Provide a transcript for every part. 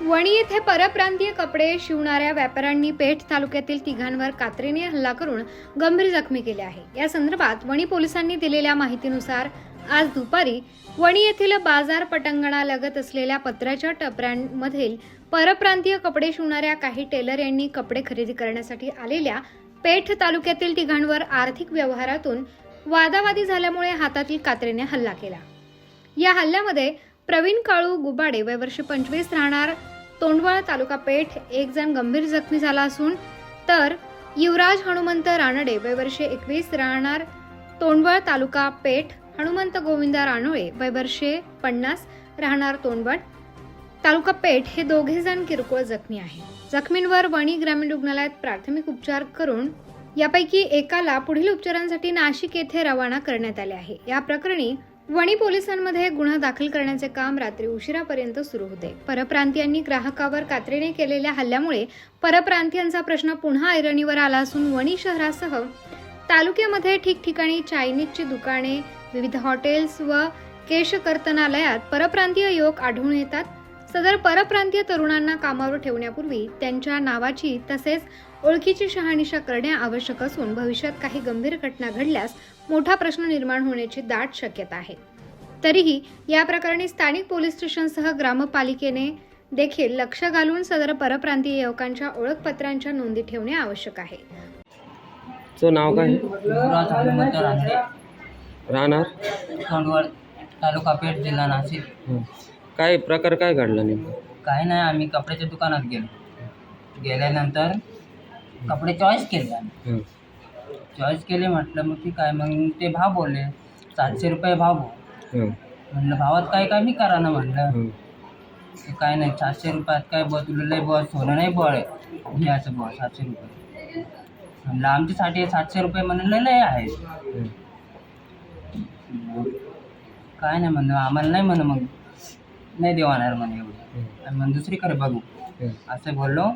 वणी येथे परप्रांतीय कपडे शिवणाऱ्या व्यापाऱ्यांनी पेठ तालुक्यातील तिघांवर कात्रीने हल्ला करून गंभीर जखमी केले आहे. या संदर्भात वणी पोलिसांनी दिलेल्या माहितीनुसार आज दुपारी वणी येथील बाजार पटंगणालगत असलेल्या पत्र्याच्या टपऱ्यांमधील परप्रांतीय कपडे शिवणाऱ्या काही टेलर यांनी कपडे खरेदी करण्यासाठी आलेल्या पेठ तालुक्यातील तिघांवर आर्थिक व्यवहारातून वादावादी झाल्यामुळे हातातील कात्रीने हल्ला केला. या हल्ल्यामध्ये प्रवीण काळू गुबाडे वय वर्ष पंचवीस राहणार. तोंडवळ तालुका पेठ एक जण गंभीर जखमी झाला असून तर युवराज हनुमंत रानडे वय वर्ष एकवीस राहणार. तोंडवळ तालुका पेठ हनुमंत गोविंदा रानोळे वय वर्षे पन्नास राहणार तोंडवळ. तालुका पेठ हे दोघे जण किरकोळ जखमी आहे. जखमींवर वणी ग्रामीण रुग्णालयात प्राथमिक उपचार करून यापैकी एकाला पुढील उपचारांसाठी नाशिक येथे रवाना करण्यात आले आहे. या प्रकरणी वणी पोलिसांमध्ये गुन्हा दाखल करण्याचे काम रात्री उशिरापर्यंत सुरू होते. परप्रांतीयांनी ग्राहकावर कात्रीने केलेल्या हल्ल्यामुळे परप्रांतीयांचा प्रश्न पुन्हा ऐरणीवर आला असून वणी शहरासह तालुक्यामध्ये ठिकठिकाणी चायनीजची दुकाने विविध हॉटेल्स व केशकर्तनालयात परप्रांतीय युवक आढळून येतात. सदर परप्रांतीय तरुणांना कामावर ठेवण्यापूर्वी त्यांच्या नावाची तसेच ओळखीची शहानिशा करणे आवश्यक असून भविष्यात काही गंभीर घटना घडल्यास मोठा प्रश्न निर्माण होण्याची दाट शक्यता आहे. तरीही या प्रकरणी स्थानिक पोलीस स्टेशनसह ग्रामपालिकेने देखील लक्ष घालून सदर परप्रांतीय युवकांच्या ओळखपत्रांच्या नोंदी ठेवणे आवश्यक आहे. नाव काय? राहणार? तालुका पेठ जिल्हा नाशिक. हं. काय प्रकार काय घडला नेमका? काही नाही आम्ही कपड्याच्या दुकानात गेलो. गेल्यानंतर कपडे चॉईस केले आम्ही. चॉईस केले म्हटलं मग ठीक आहे मग ते भाव बोलले सातशे रुपये भाव बोल. म्हणलं भावात काय कमी करा ना म्हणलं हं. ते काय नाही सातशे रुपयात काय बॉ तुला लय बॉस होणं नाही बळ घ्यायचं बॉ सातशे रुपये म्हणलं आमच्यासाठी सातशे रुपये म्हणलं लय आहे. काय नाही म्हणलं आम्हाला नाही म्हण मग नाही देवाणार म्हणे एवढं. आणि मग दुसरीकडे बघू. असं बोललो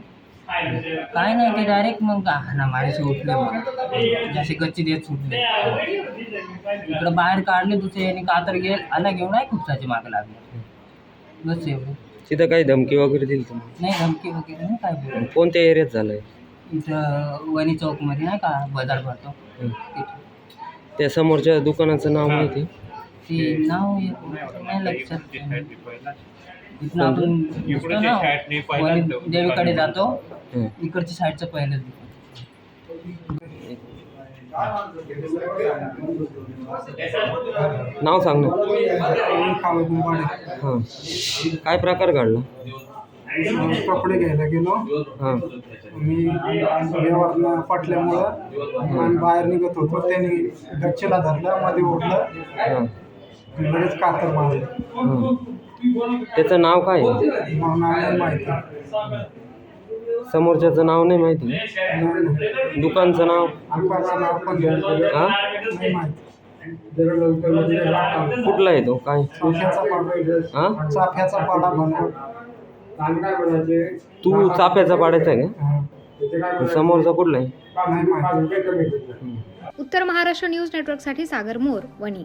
काय नाही ते डायरेक्ट मग ना मारेशी उठले मग. जसे गच्ची देत सुटले इकडं बाहेर काढले दुसरे आणि कातर गेल आला घेऊन आहे खुपसाची मागे लागले. बस एवढं. तिथं काही धमकी वगैरे दिली तुम्ही? नाही धमकी वगैरे नाही काय कोणत्या एरियात झालंय? इथं वणी चौकमध्ये नाही का बाजार भरतो. तिथं त्या समोरच्या दुकानाचं नाव माहिती? ते नाव येत नाही लक्षात. इथून आपण ना देवीकडे जातो. इकडच्या साईडचं पहिलं नाव सांग ना. हां. काय प्रकार घडला? कपडे घ्यायला गेलो. हां. मी व्यवहार पटल्यामुळं आम्ही बाहेर निघत होतो. त्यांनी गच्चीला धरलं मध्ये ओढलं. हां. आणि लगेच कातर मारलं. हां. त्याचं नाव काय आहे? समोरच्याचं नाव नाही माहिती? दुकानचं नाव? कुठला आहे तो? काय? हां? चाफ्याचा पाडा तू चाफ्याचा पाडायचा आहे का? समोरचा कुठला आहे? उत्तर महाराष्ट्र न्यूज नेटवर्कसाठी सागर मोर वणी.